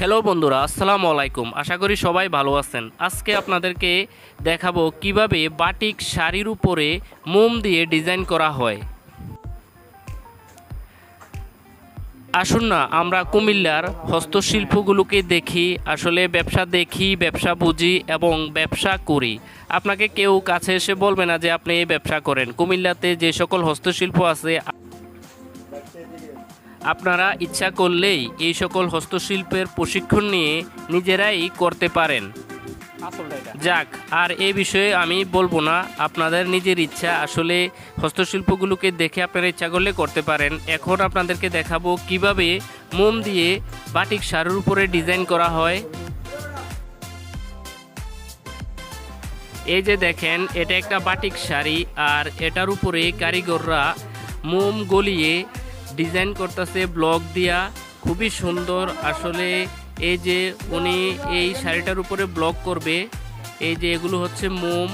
Hello বন্ধুরা, আসসালামু আলাইকুম। আশা করি সবাই ভালো আছেন। আজকে আপনাদেরকে দেখাবো কীভাবে বাটিক শাড়ির উপরে মোম দিয়ে ডিজাইন করা হয়। আসুন না, আমরা কুমিল্লার হস্তশিল্পগুলোকে দেখি, আসলে ব্যবসা দেখি, ব্যবসা বুঝি এবং ব্যবসা করি। আপনাকে কেউ কাছে এসে বলবে না যে আপনি এই ব্যবসা করেন। কুমিল্লাতে যে সকল হস্তশিল্প আছে আপনারা ইচ্ছা করলেই এই সকল হস্তশিল্পের প্রশিক্ষণ নিয়ে নিজেরাই করতে পারেন। যাক, আর এ বিষয়ে আমি বলব না। আপনাদের নিজের ইচ্ছা। আসলে হস্তশিল্পগুলোকে দেখে আপনারা ইচ্ছা করলে করতে পারেন। এখন আপনাদেরকে দেখাবো কীভাবে মোম দিয়ে বাটিক শাড়ির উপরে ডিজাইন করা হয়। এই যে দেখেন, এটা একটা বাটিক শাড়ি আর এটার উপরে কারিগররা মোম গলিয়ে ডিজাইন করতেছে ব্লক দিয়া। খুবই সুন্দর। আসলে এই যে উনি এই শাড়িটার উপরে ব্লক করবে, এই যে এগুলো হচ্ছে মোম।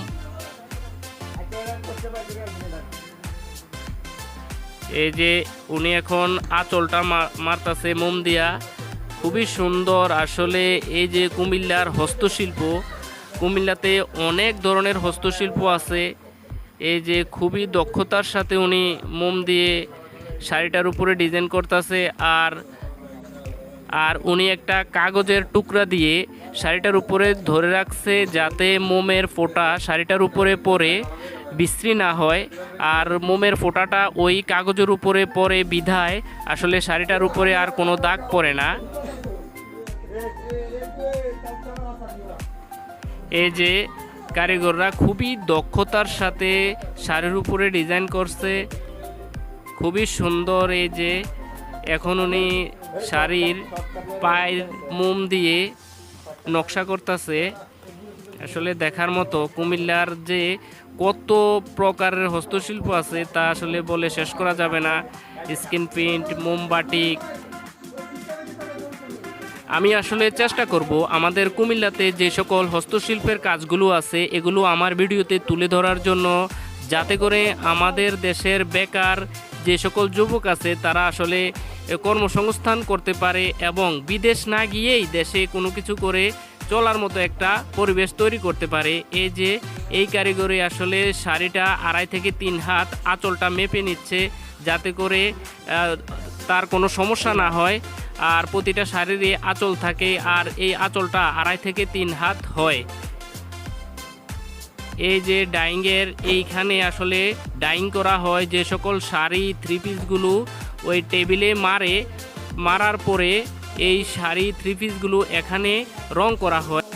এই যে উনি এখন আঁচলটা মারতাছে মোম দিয়া। খুবই সুন্দর। আসলে এই যে কুমিল্লার হস্তশিল্প, কুমিল্লাতে অনেক ধরনের হস্তশিল্প আছে। এই যে খুবই দক্ষতার সাথে উনি মোম দিয়ে শাড়িটার উপরে ডিজাইন করতেছে আর আর উনি একটা কাগজের টুকরা দিয়ে শাড়িটার উপরে ধরে রাখছে যাতে মোমের ফোঁটা শাড়িটার উপরে পড়ে বিশ্রী না হয় আর মোমের ফোঁটাটা ওই কাগজের উপরে পড়ে বিধায় আসলে শাড়িটার উপরে আর কোনো দাগ পড়ে না। এই যে কারিগররা খুবই দক্ষতার সাথে শাড়ির উপরে ডিজাইন করছে খুবই সুন্দর এই যে এখন উনি শাড়ির পায়ের মোম দিয়ে নকশা করতেছে। আসলে দেখার মতো কুমিল্লার যে কত প্রকারের হস্তশিল্প আছে তা আসলে বলে শেষ করা যাবে না। স্কিন প্রিন্ট মোমবাটিক আমি আসলে চেষ্টা করব আমাদের কুমিল্লাতে যে সকল হস্তশিল্পের কাজগুলো আছে এগুলো আমার ভিডিওতে তুলে ধরার জন্য, যাতে করে আমাদের দেশের বেকার যে সকল যুবক আছে, তারা আসলে কর্মসংস্থান করতে পারে এবং বিদেশ না গিয়েই দেশে কোনো কিছু করে চলার মতো একটা পরিবেশ তৈরি করতে পারে। এই যে, এই কারিগরি আসলে শাড়িটা আড়াই থেকে তিন হাত আঁচলটা মেপে নিচ্ছে যাতে করে তার কোনো সমস্যা না হয় আর প্রতিটা শাড়িরই আঁচল থাকে আর এই আঁচলটা আড়াই থেকে তিন হাত হয়। এই যে ডাইংয়ের এইখানে আসলে ডাইং করা হয়, যে সকল শাড়ি থ্রি পিসগুলো ওই টেবিলে মারে, মারার পরে এই শাড়ি থ্রি পিসগুলো এখানে রং করা হয়।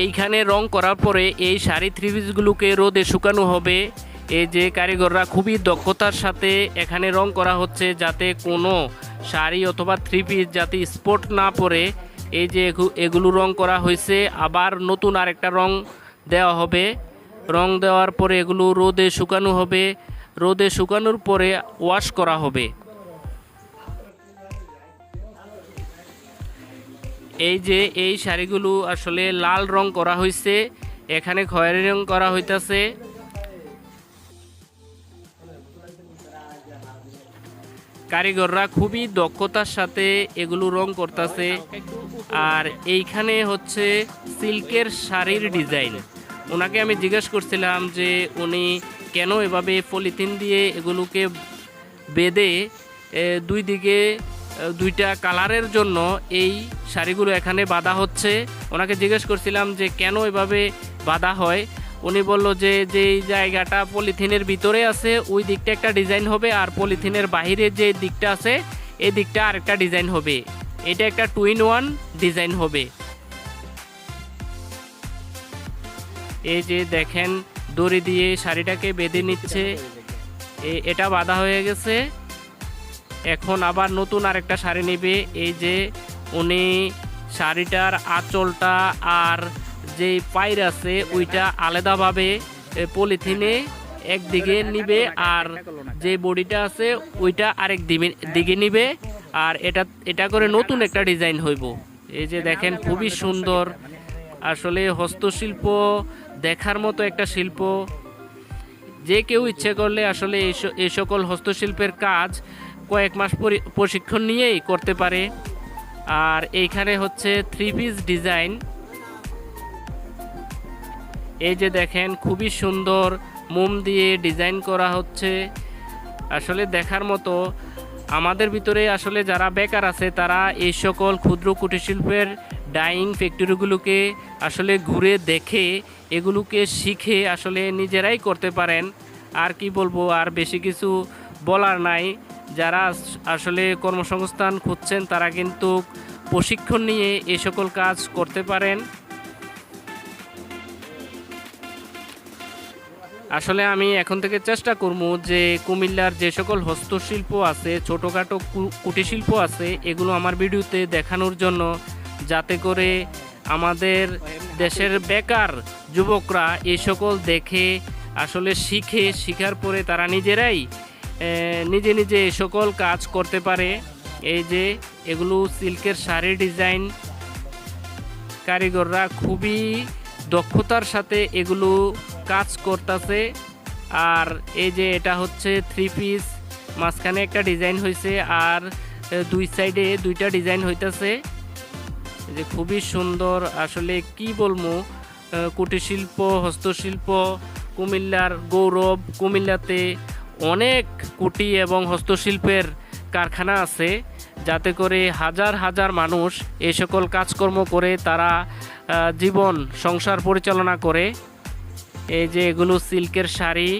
এইখানে রং করার পরে এই শাড়ি থ্রি পিসগুলোকে রোদে শুকানো হবে। এই যে কারিগররা খুবই দক্ষতার সাথে এখানে রং করা হচ্ছে, যাতে কোনো শাড়ি অথবা থ্রি পিস যাতে স্পট না পড়ে। এই যে এগুলো রং করা হয়েছে, আবার নতুন আরেকটা রং দেওয়া হবে। রং দেওয়ার পরে এগুলো রোদে শুকানো হবে। রোদে শুকানোর পরে ওয়াশ করা হবে। এই যে এই শাড়িগুলো আসলে লাল রং করা হয়েছে, এখানে খয়েরি রং করা হইতাছে। কারিগররা খুবই দক্ষতার সাথে এগুলো রং করতেছে। আর এইখানে হচ্ছে সিল্কের শাড়ির ডিজাইন। ওনাকে আমি জিজ্ঞেস করছিলাম যে উনি কেন এভাবে পলিথিন দিয়ে এগুলোকে বেঁধে দুই দিকে দুইটা কালারের জন্য এই শাড়িগুলো এখানে বাঁধা হচ্ছে। ওনাকে জিজ্ঞেস করছিলাম যে কেন এভাবে বাঁধা হয়? উনি বলল যে যেই জায়গাটা পলিথিনের ভিতরে আছে, ওই দিকটা একটা ডিজাইন হবে আর পলিথিনের বাইরে যে দিকটা আছে, এই দিকটা আরেকটা ডিজাইন হবে। এটা একটা টু ইন ওয়ান ডিজাইন হবে। এই যে দেখেন, দড়ি দিয়ে শাড়িটাকে বেঁধে নিচ্ছে। এটা বাঁধা হয়ে গেছে। এখন আবার নতুন আরেকটা শাড়ি নেবে। এই যে উনি শাড়িটার আঁচলটা আর যে পাইর আছে, ওইটা আলাদাভাবে পলিথিনে একদিকে নিবে আর যে বডিটা আছে, ওইটা আরেক দিকে নিবে আর এটা এটা করে নতুন একটা ডিজাইন হইব। এই যে দেখেন, খুবই সুন্দর। আসলে হস্তশিল্প, দেখার মতো একটা শিল্প। যে কেউ ইচ্ছে করলে আসলে এই সকল হস্তশিল্পের কাজ কয়েক মাস পরি- প্রশিক্ষণ নিয়েই করতে পারে। আর এইখানে হচ্ছে থ্রি পিস ডিজাইন। এই যে দেখেন, খুবই সুন্দর মোম দিয়ে ডিজাইন করা হচ্ছে। আসলে দেখার মতো আমাদের ভিতরে আসলে যারা বেকার আছে, তারা এই সকল ক্ষুদ্র কুটির শিল্পের ডাইং ফ্যাক্টরিগুলোকে আসলে ঘুরে দেখে, এগুলোকে শিখে আসলে নিজেরাই করতে পারেন। আর কি বলব, আর বেশি কিছু বলার নাই। যারা আসলে কর্মসংস্থান খুঁজছেন, তারা কিন্তু প্রশিক্ষণ নিয়ে এই সকল কাজ করতে পারেন। আসলে আমি এখন থেকে চেষ্টা করব যে কুমিল্লার যে সকল হস্তশিল্প আছে, ছোটোখাটো কু- কুটির আছে, এগুলো আমার ভিডিওতে দেখানোর জন্য যাতে করে আমাদের দেশের বেকার যুবকরা এই সকল দেখে, আসলে শিখে, শিখার পরে তারা নিজেরাই নিজে নিজে এই সকল কাজ করতে পারে। এই যে এগুলো সিল্কের শাড়ির ডিজাইন কারিগররা খুবই দক্ষতার সাথে এগুলো কাজ করতেছে। আর এই যে এটা হচ্ছে থ্রি পিস মাঝখানে একটা ডিজাইন হয়েছে আর দুই সাইডে দুইটা ডিজাইন হইতাছে। যে খুবই সুন্দর আসলে কি বলব আহ, কুটির শিল্প হস্তশিল্প কুমিল্লার গৌরব কুমিল্লাতে অনেক কুটি এবং হস্তশিল্পের কারখানা আছে যাতে করে হাজার হাজার মানুষ এই সকল কাজকর্ম করে তারা জীবন সংসার পরিচালনা করে। এই যে এগুলো সিল্কের শাড়ি।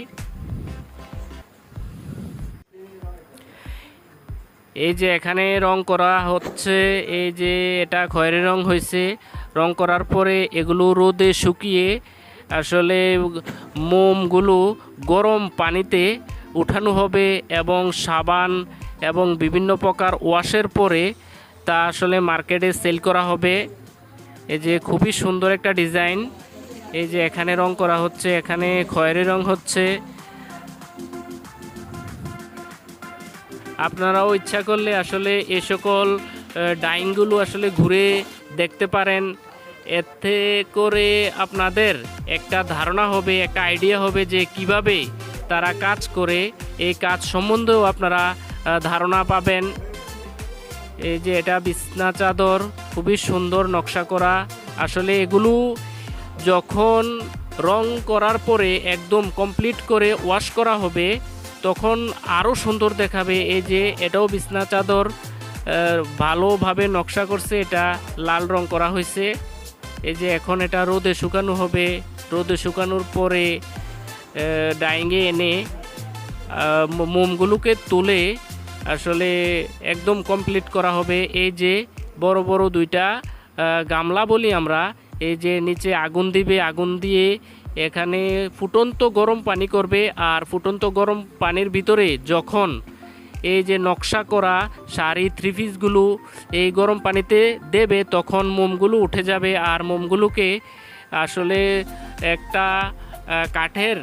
এই যে এখানে রং করা হচ্ছে, এই যে এটা খয়েরি রং হয়েছে। রং করার পরে এগুলো রোদে শুকিয়ে আসলে মোমগুলো গরম পানিতে উঠানো হবে এবং সাবান এবং বিভিন্ন প্রকার ওয়াশের পরে তা আসলে মার্কেটে সেল করা হবে। এই যে খুবই সুন্দর একটা ডিজাইন। এই যে এখানে রং করা হচ্ছে, এখানে খয়েরি রং হচ্ছে। আপনারাও ইচ্ছা করলে আসলে এ সকল ডাইংগুলো আসলে ঘুরে দেখতে পারেন। এতে করে আপনাদের একটা ধারণা হবে, একটা আইডিয়া হবে যে কীভাবে তারা কাজ করে, এই কাজ সম্বন্ধেও আপনারা ধারণা পাবেন। এই যে এটা বিছনা চাদর, খুবই সুন্দর নকশা করা। আসলে এগুলো যখন রং করার পরে একদম কমপ্লিট করে ওয়াশ করা হবে, তখন আরও সুন্দর দেখাবে। এই যে এটাও বিছনা চাদর ভালোভাবে নকশা করছে, এটা লাল রং করা হয়েছে। এই যে এখন এটা রোদে শুকানো হবে। রোদে শুকানোর পরে ডাইংয়ে এনে মোমগুলোকে তুলে আসলে একদম কমপ্লিট করা হবে। এই যে বড় বড় দুইটা গামলা বলি আমরা এই যে নিচে আগুন দিবে, আগুন দিয়ে এখানে ফুটন্ত গরম পানি করবে আর ফুটন্ত গরম পানির ভিতরে যখন এই যে নকশা করা শাড়ি থ্রি পিসগুলো এই গরম পানিতে দেবে, তখন মোমগুলো উঠে যাবে আর মোমগুলোকে আসলে একটা কাঠের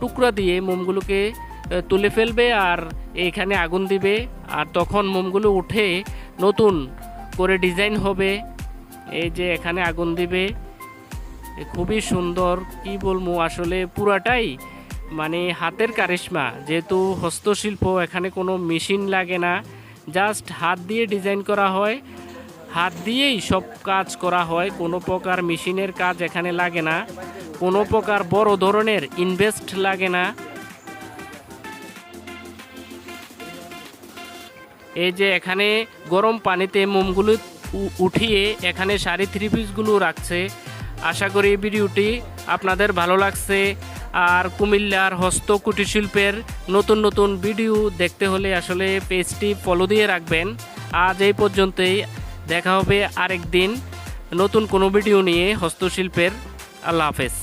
টুকরা দিয়ে মোমগুলোকে তুলে ফেলবে আর এইখানে আগুন দিবে। আর তখন মোমগুলো উঠে নতুন করে ডিজাইন হবে। এই যে এখানে আগুন দিবে খুবই সুন্দর, কি বলব আসলে পুরাটাই মানে হাতের কারিশমা। যেহেতু হস্তশিল্প, এখানে কোনো মেশিন লাগে না, জাস্ট হাত দিয়ে ডিজাইন করা হয়, হাত দিয়েই সব কাজ করা হয়, কোনো প্রকার মেশিনের কাজ এখানে লাগে না, কোনো প্রকার বড় ধরনের ইনভেস্ট লাগে না। এই যে এখানে গরম পানিতে মোমগুলো উঠিয়ে এখানে শাড়ি থ্রি পিসগুলো রাখছে। আশা করি এই ভিডিওটি আপনাদের ভালো লাগছে। আর কুমিল্লার হস্ত কুটিরশিল্পের নতুন নতুন ভিডিও দেখতে হলে আসলে পেজটি ফলো দিয়ে রাখবেন। আজ এই পর্যন্তই। দেখা হবে আরেক দিন নতুন কোনো ভিডিও নিয়ে হস্তশিল্পের। আল্লাহ হাফেজ।